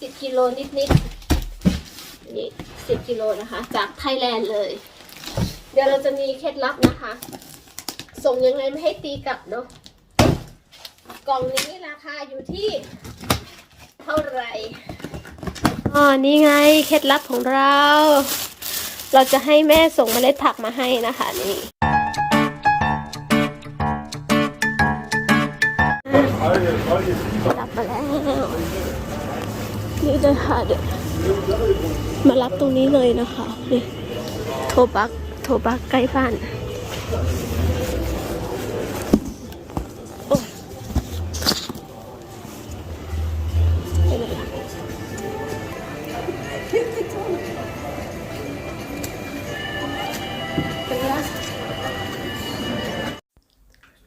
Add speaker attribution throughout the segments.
Speaker 1: สิบกิโลนิดนิดๆนี่สิบกิโลนะคะ จากไทยแลนด์เลย เดี๋ยวเราจะมีเคล็ดลับนะคะ ส่งยังไงไม่ให้ตีกลับเนาะกล่องนี้ราคาอยู่ที่ เท่าไหร่อ๋อนี่ไงเคล็ดลับของเรา เราจะให้แม่ส่งเมล็ดผักมาให้นะคะนี่รับมาแล้ว นี่เลยค่ะเดี๋ยวมารับตรงนี้เลยนะคะ นี่ โทบัก โทบักใกล้บ้าน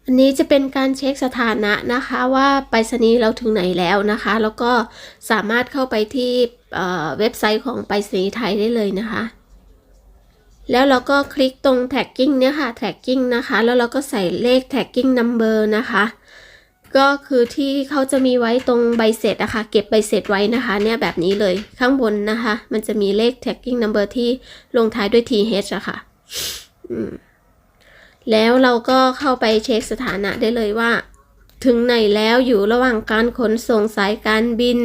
Speaker 1: อันนี้จะเป็นการเช็คสถานะนะคะว่าไปรษณีย์เราถึงไหนแล้วนะคะ แล้วก็สามารถเข้าไปที่เเว็บไซต์ของไปรษณีย์ไทยได้เลยนะคะ แล้วเราก็คลิกตรง tagging เนี่ยค่ะ tagging นะคะ แล้วเราก็ใส่เลข tagging number นะคะก็คือที่เขาจะมีไว้ตรงใบเสร็จนะคะ เก็บใบเสร็จไว้นะคะ เนี่ยแบบนี้เลยข้างบนนะคะ มันจะมีเลข tagging number ที่ลงท้ายด้วย th อะค่ะอืม แล้วเราก็เข้าไปเช็คสถานะได้เลยว่า ถึงไหนแล้วอยู่ระหว่างการขนส่งสายการบิน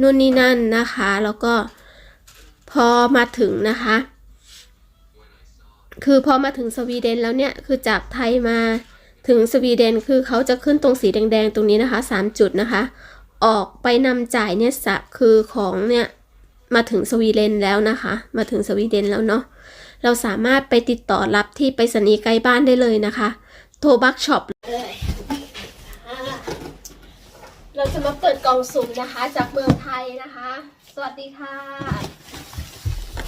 Speaker 1: นู่นนี่นั่นนะคะ แล้วก็พอมาถึงนะคะ คือพอมาถึงสวีเดนแล้วเนี่ย คือจากไทยมาถึงสวีเดนคือเขาจะขึ้นตรงสีแดงๆ ตรงนี้นะคะสามจุดนะคะ ออกไปนำจ่ายเนี่ยสะคือของเนี่ย มาถึงสวีเดนแล้วนะคะ มาถึงสวีเดนแล้วเนาะ เราสามารถไปติดต่อรับที่ไปรษณีย์ใกล้บ้านได้เลยนะคะ โทรบักช็อปเลยเราจะมาเปิดกล่องสุ่มนะคะ จากเมืองไทยนะคะ สวัสดีค่ะ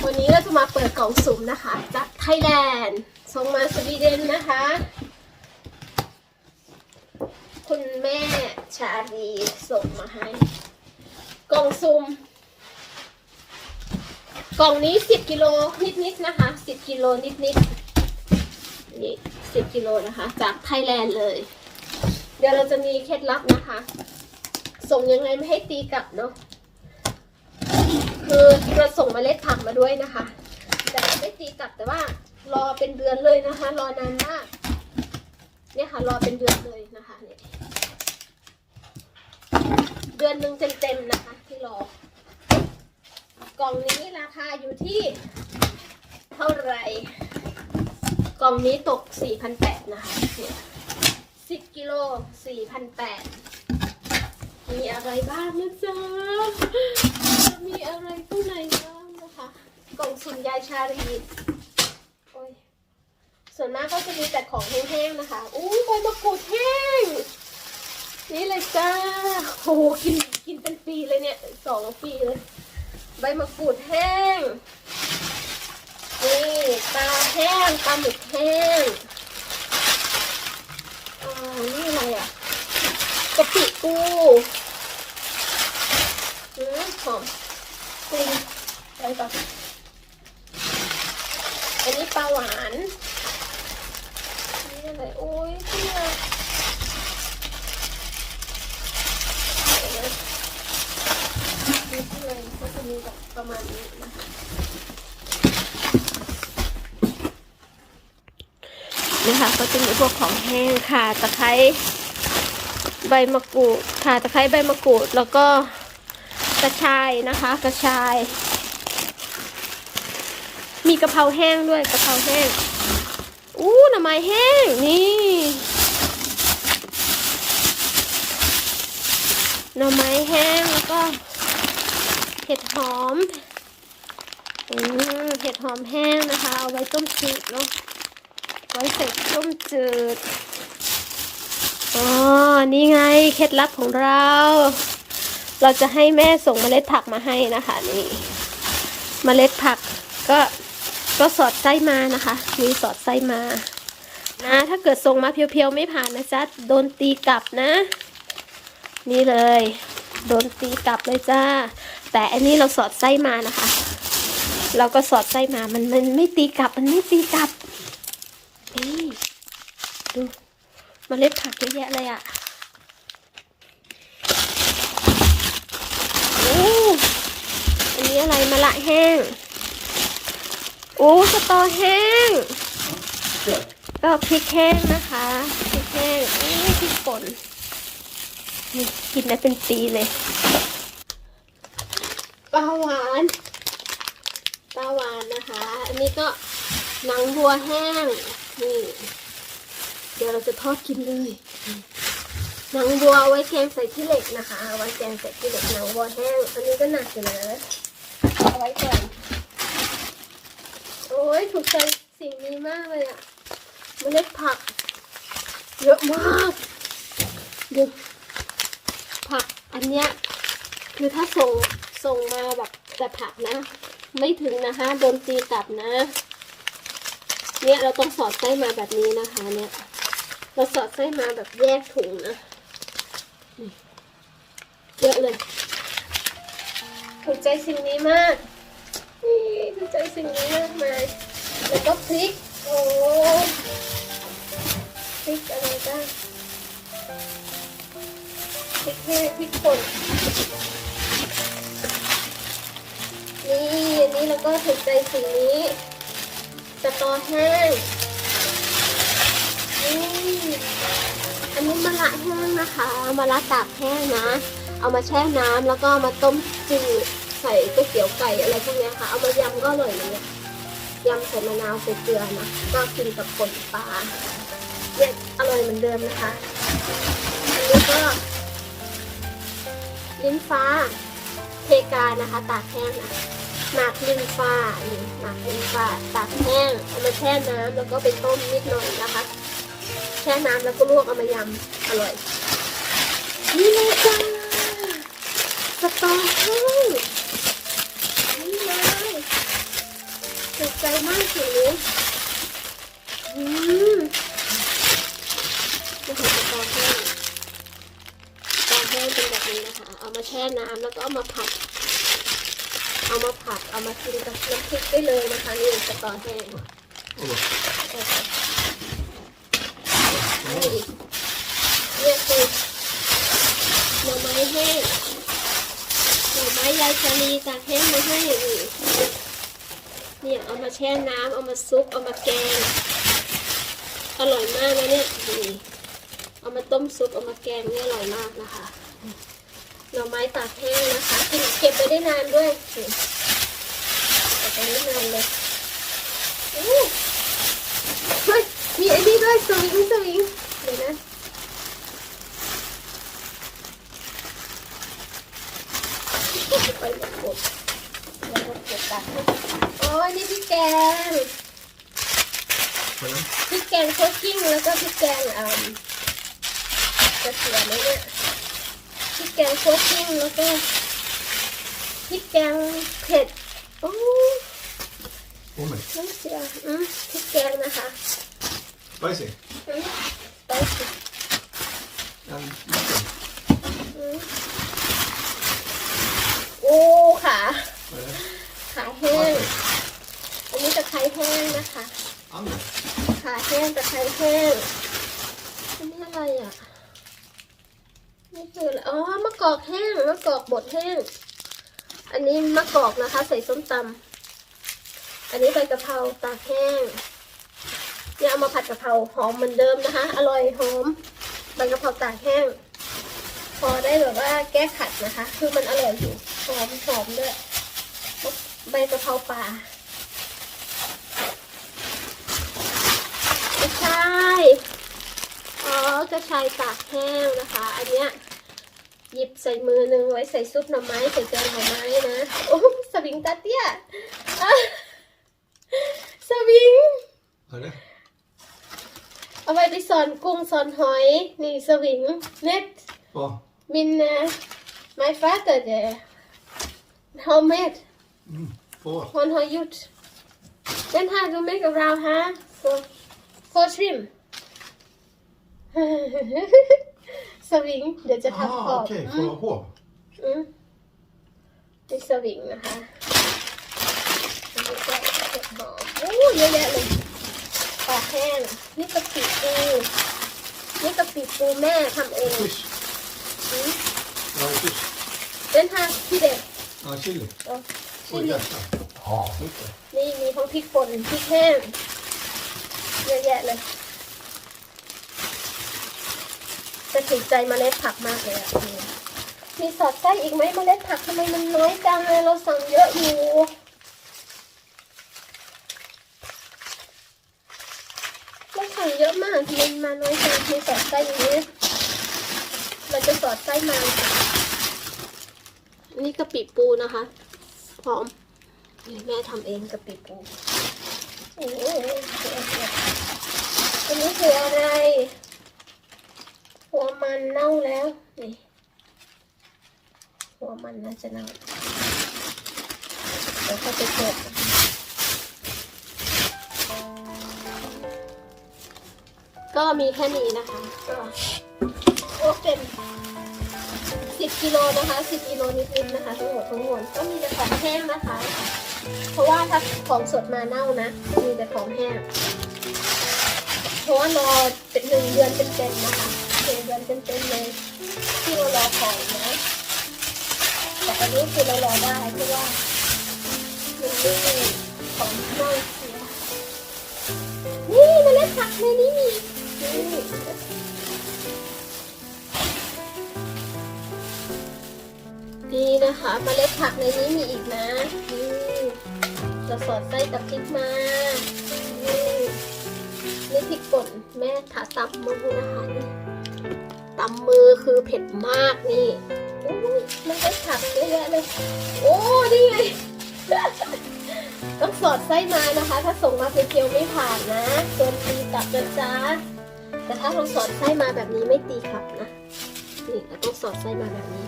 Speaker 1: วันนี้เราจะมาเปิดกล่องสุ่มนะคะ จากไทยแลนด์ส่งมาสวีเดนนะคะ คุณแม่ชาลีส่งมาให้ กล่องสุ่ม กล่องนี้สิบกิโลนิดๆนะคะสิบกิโลนิดๆนี่สิบกิโลนะคะ จากไทยแลนด์เลย เดี๋ยวเราจะมีเคล็ดลับนะคะ ส่งยังไงไม่ให้ตีกลับเนาะคือเราส่งเมล็ดผักมาด้วยนะคะ แต่ไม่ตีกลับแต่ว่ารอเป็นเดือนเลยนะคะ รอนานมากเนี่ยค่ะรอเป็นเดือนเลยนะคะเนี่ยเดือนหนึ่งเต็มๆนะคะ ที่รอ กล่องนี้ราคาอยู่ที่เท่าไหร่ กล่องนี้ตก 4,800 นะคะ10กิโล4,800 มีอะไรบ้างนะจ๊ะ มีอะไรข้างในบ้างนะคะ กล่องสุ่มยายชาลีโอ้ยส่วนมากก็จะมีแต่ของแห้งๆนะคะ อู้ใบมะกรูดแห้ง นี่เลยจ้าโอ้โหกินกินเป็นปีเลยเนี่ยสองปีเลย ใบมะกรูดแห้ง นี่ปลาแห้งปลาหมึกแห้งอ่านี่อะไรอะกะปิปูอืมหอมกลิ่นอะไรต่ออันนี้ปลาหวานนี่อะไรโอ้ยเพื่อเดี๋ยวนะ นี่ที่ เลยก็จะมีแบประมาณนี้นะคะนะคะก็จะมีพวกของแห้งค่ะตะไคร้ใบมะกรูดค่ะตะไคร้ใบมะกรูดแล้วก็กระชายนะคะ กระชาย มีกะเพราแห้งด้วยกะเพราแห้งอู้หน่อไม้แห้งนี่หน่อไม้แห้งแล้วก็ ห็ดหอมอืมเห็ดหอมแห้งนะคะ เอาไว้ต้มจืดเนาะไว้ใส่ต้มจืดอ๋อนี่ไงเคล็ดลับของเรา เราจะให้แม่ส่งเมล็ดผักมาให้นะคะนี่เมล็ดผักก็ก็สอดไส้มานะคะ มีสอดไส้มา นะ ถ้าเกิดส่งมาเพียวๆไม่ผ่านนะจ๊ะโดนตีกลับนะ นี่เลย โดนตีกลับเลยจ้า แต่อันนี้เราสอดไส้มานะคะ เราก็สอดไส้มามันมันไม่ตีกลับ มันไม่ตีกลับนี่ดูเมล็ดผักเยอะแยะเลยอะ่ะโอ้อะไรมะละแห้ง โอ้สตอแห้ง ก็พริกแห้งนะคะพริกแห้งเอ้ยพริกป่นนี่กินได้เป็นปีเลยาหวานปลาหวานนะคะ อันนี้ก็หนังวัวแห้ง นี่ เดี๋ยวเราจะทอดกินเลย หนังวัวไว้แกงใส่ที่เหล็กนะคะ ไว้แกงใส่ที่เหล็กหนังวัวแห้ง อันนี้ก็หนักอยู่นะ เอาไว้ก่อน โอ้ยถูกใจสิ่งนี้มากเลยอะเมล็ดผัก เยอะมากดูผักอันเนี้ยคือถ้าส่ง ส่งมาแบบแต่ผักนะ ไม่ถึงนะคะโดนตีกลับนะ เนี่ยเราต้องสอดไส้มาแบบนี้นะคะเนี่ยเราสอดไส้มาแบบแยกถุงนะเยอะเลยถูกใจสิ่งนี้มากนี่ถูกใจสิ่งนี้มากมายแล้วก็พริกโอ้พริกอะไรบ้างพริกแห้งพริกป่น นี่อันนี้เราก็ถูกใจสิ่งนี้สตอแห้งนี่อันนี้มะระแห้งนะคะมะระตากแห้งนะ เอามาแช่น้ำแล้วก็มาต้มจืดใส่ก๋วยเตี๋ยวไก่อะไรพวกนี้ค่ะ เอามายำก็อร่อยเลยยำใส่มะนาวใส่เกลือนะก็กินกับป่นปลาเนี่ยอร่อยเหมือนเดิมนะคะอันนี้ก็ลิ้นฟ้าเทกานะคะ ตากแห้งนะ หมากลิ้นฟ้านี่หมากลิ้นฟ้าตากแห้งเอามาแช่น้ำแล้วก็ไปต้มนิดหน่อยนะคะ แช่น้ำแล้วก็ลวกเอามายำอร่อย นี่เลยจ้าสตอแห้งนี่เลยถูกใจมากสิอืมจะเห็นสตอแห้งสตอแห้งเป็นแบบนี้นะคะ เอามาแช่น้ำแล้วก็เอามาผัด เอามาผัด เอามากินกับน้ำพริกได้เลยนะคะนี่สตอแห้งนี่เนี่ยคือหน่อไม้แห้งหน่อไม้ยายชาลีตากแห้งมาให้นี่เนี่ยเอามาแช่น้ำเอามาซุปเอามาแกงอร่อยมากนะเนี่ยนี่เอามาต้มซุปเอามาแกงนี่อร่อยมากนะคะ หน่อไม้ตากแห้งนะคะกินเก็บไปได้นานด้วยนี่เก็บไปได้นานเลยอู้เฮ้ยมีไอ้นี่ด้วยสวิงสวิงเดี๋ยวนะไปหมดหมดแล้วก็เก็บตัดโอ้ยนี่พี่แกง
Speaker 2: Vad är det?
Speaker 1: พริกแกงคั่วกิ้งแล้วก็พริกแกงอ่าจะเสียไหมเนี่ยพ ริกแกงคั่วกิ้งแล้วก็พริกแกงเผ็ดโอ้
Speaker 2: Åh nej.
Speaker 1: น้ำเสียอืมพริกแกงนะคะ
Speaker 2: Spicy.
Speaker 1: อืมไปสิ
Speaker 2: En liten.
Speaker 1: อืมโอ้ค่ะ
Speaker 2: Vad är det?
Speaker 1: ขาแห้ง
Speaker 2: Varför?
Speaker 1: อันนี้ตะไคร้แห้งนะคะ
Speaker 2: Andra?
Speaker 1: ขาแห้งตะไคร้แห้งอันนี้อะไรอะ นี่คืออะไรอ๋อมะกอกแห้งมะกอกบดแห้ง อันนี้มะกอกนะคะ ใส่ส้มตำอันนี้ใบกะเพราตากแห้งเนี่ยเอามาผัดกะเพราหอมเหมือนเดิมนะคะ อร่อยหอมใบกะเพราตากแห้ง พอได้แบบว่าแก้ขัดนะคะ คือมันอร่อยอยู่หอมหอมด้วยใบกะเพราป่ากระชายอ๋อ กระชายตากแห้งนะคะ อันเนี้ยหยิบใส่มือหนึ่งไว้ใส่ซุปหน่อไม้ใส่แกงหน่อไม้นะโอ้สวิงตาเตี้ยอะสวิง
Speaker 2: Vad är det?
Speaker 1: เอาไว้ไปสอนกุ้งสอนหอยนี่สวิงเน็ต
Speaker 2: Vad?
Speaker 1: มินนะ my father there homemade
Speaker 2: Mm. Får.
Speaker 1: hon har gjort den här du make around här for for shrimp สวิง เดี๋ยวจะทำขอ
Speaker 2: Ah,
Speaker 1: บ
Speaker 2: okej.
Speaker 1: อื
Speaker 2: Får
Speaker 1: ม
Speaker 2: jag hår?
Speaker 1: อืมนี่สวิงนะคะอันนี้ก็เห็ดหอมโอ้เยอะแยะเลยปลาแห้ง นี่กะปิปูนี่กะปิปูแม่ทำเอง
Speaker 2: Fish.
Speaker 1: อืม
Speaker 2: Ja, fish.
Speaker 1: เป็นทางที่เด็ด
Speaker 2: Ja, chili.
Speaker 1: เอาช
Speaker 2: Och hjärta. Ja, mycket.
Speaker 1: นี่มีทั้งพริกป่นพริกแห้งเยอะแยะเลย จะถูกใจเมล็ดผักมากเลยอะมีสอดไส้อีกไหมเมล็ดผักทำไมมันน้อยจังเลยเราสั่งเยอะอยู่เราสั่งเยอะมากทำไมมันมาน้อยจังมีสอดไส้อย่างนี้เราจะสอดไส้มานี่กะปิปูนะคะพร้อมนี่แม่ทำเองกับปีปูโอ้โหอันนี้คืออะไร หัวมันเน่าแล้วนี่หัวมันน่าจะเน่าเดี๋ยวก็ไปเก็บก็มีแค่นี้นะคะก็โอเป็นสิบกิโลนะคะสิบกิโลนิดๆนะคะทั้งหมดทั้งมวลก็มีแต่ของแห้งนะคะ เพราะว่าถ้าของสดมาเน่านะ มีแต่ของแห้งเพราะว่ารอเป็นหนึ่งเดือนเต็มๆนะคะ หนึ่งเดือนเต็มๆเลยที่เรารอของนะแต่อันนี้คือเรารอได้เพราะว่ามันไม่มีของเน่าเสียนี่เมล็ดผักในนี้มีนี่นี่นะคะเมล็ดผักในนี้มีอีกนะนี่เราสอดไส้กับพริกมานี่นี่พริกป่นแม่ถาตับมือนะคะนี่ ตำมือคือเผ็ดมากนี่อุ้ยมันได้ผักเยอะแยะเลย โอ้นี่ไงต้องสอดไส้มานะคะ ถ้าส่งมาเพียวๆไม่ผ่านนะโดนตีกลับนะจ๊ะแต่ถ้าเราสอดไส้มาแบบนี้ไม่ตีกลับนะนี่เราต้องสอดไส้มาแบบนี้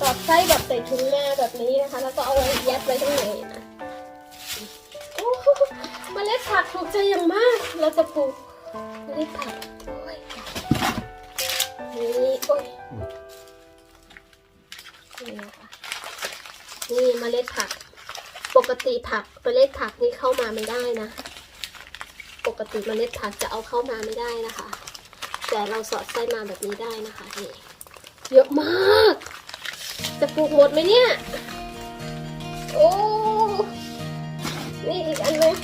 Speaker 1: สอดไส้แบบใส่ถุงแม่แบบนี้นะคะ แล้วก็เอาไว้ยัดไว้ข้างในนะโอ้เมล็ดผักถูกใจอย่างมากเราจะปลูก เมล็ดผักโอ้ยนี่โอ้ยนี่นะคะนี่เมล็ดผัก ปกติผักเมล็ดผักนี่เข้ามาไม่ได้นะ ปกติเมล็ดผักจะเอาเข้ามาไม่ได้นะคะ แต่เราสอดไส้มาแบบนี้ได้นะคะนี่เยอะมาก จะปลูกหมดไหมเนี่ย โอ้ นี่อีกอันนึง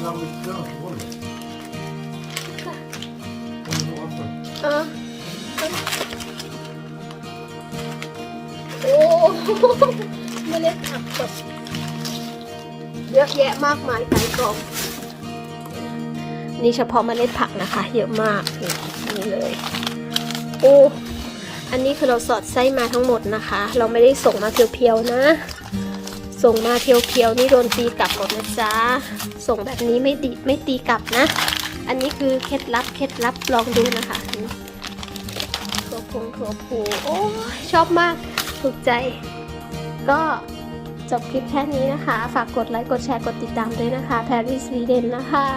Speaker 2: Det är namnet grönskål.
Speaker 1: ค่ะ
Speaker 2: Kommer du ihåg det?
Speaker 1: อะโอ้เมล็ดผักแบบเยอะแยะมากมายไก่กล่อง นี่เฉพาะเมล็ดผักนะคะ เยอะมากนี่นี่เลย โอ้ อันนี้คือเราสอดไส้มาทั้งหมดนะคะ เราไม่ได้ส่งมาเพียวๆนะ ส่งมาเพียวๆนี่โดนตีกลับหมดนะจ๊ะ ส่งแบบนี้ไม่ดีไม่ตีกลับนะ อันนี้คือเคล็ดลับเคล็ดลับลองดูนะคะถั่วพงถั่วผูโอ้ชอบมากถูกใจ ก็จบคลิปแค่นี้นะคะ ฝากกดไลค์ กดแชร์ กดติดตามด้วยนะคะ Paris Sweden นะคะ